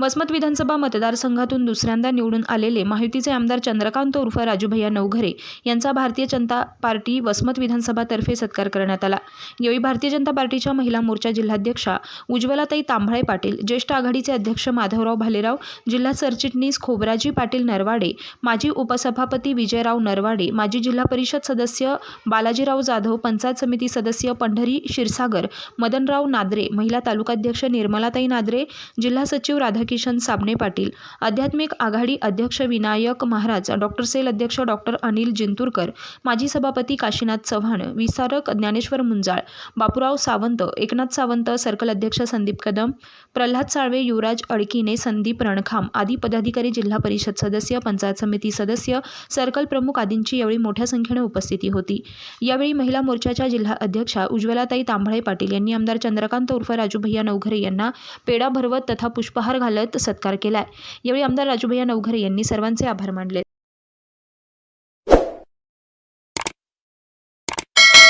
वसमत विधानसभा मतदारसंघातून दुसऱ्यांदा निवडून आलेले माहितीचे आमदार चंद्रकांत उर्फ राजूभैया नवघरे यांचा भारतीय जनता पार्टी वसमत विधानसभातर्फे सत्कार करण्यात आला. यावेळी भारतीय जनता पार्टीच्या महिला मोर्चा जिल्हाध्यक्षा उज्ज्वलाताई तांबळे पाटील ज्येष्ठ आघाडीचे अध्यक्ष माधवराव भालेराव जिल्हा सरचिटणीस खोबराजी पाटील नरवाडे माजी उपसभापती विजयराव नरवाडे माजी जिल्हा परिषद सदस्य बालाजीराव जाधव पंचायत समिती सदस्य पंढरी क्षीरसागर मदनराव नादरे महिला तालुकाध्यक्ष निर्मलाताई नादरे जिल्हा सचिव राधा राधाकिशन साबणे पाटील आध्यात्मिक आघाडी अध्यक्ष विनायक महाराज डॉक्टर सेल अध्यक्ष डॉक्टर अनिल जिंतूरकर माजी सभापती काशीनाथ चव्हाण विस्तारक ज्ञानेश्वर मुंजाळ बापूराव सावंत एकनाथ सावंत सर्कल अध्यक्ष संदीप कदम प्रल्हाद साळवे युवराज अडकिने संदीप रणखाम आदी पदाधिकारी जिल्हा परिषद सदस्य पंचायत समिती सदस्य सर्कल प्रमुख आदींची यावेळी मोठ्या संख्येने उपस्थिती होती. यावेळी महिला मोर्चाच्या जिल्हा अध्यक्षा उज्ज्वलाताई तांबळे पाटील यांनी आमदार चंद्रकांत उर्फ राजूभैया नवघरे यांना पेढा भरवत तथा पुष्पहार घालत सत्कार केलाय. यावेळी आमदार राजूभैया नवघरे यांनी सर्वांचे आभार मानले.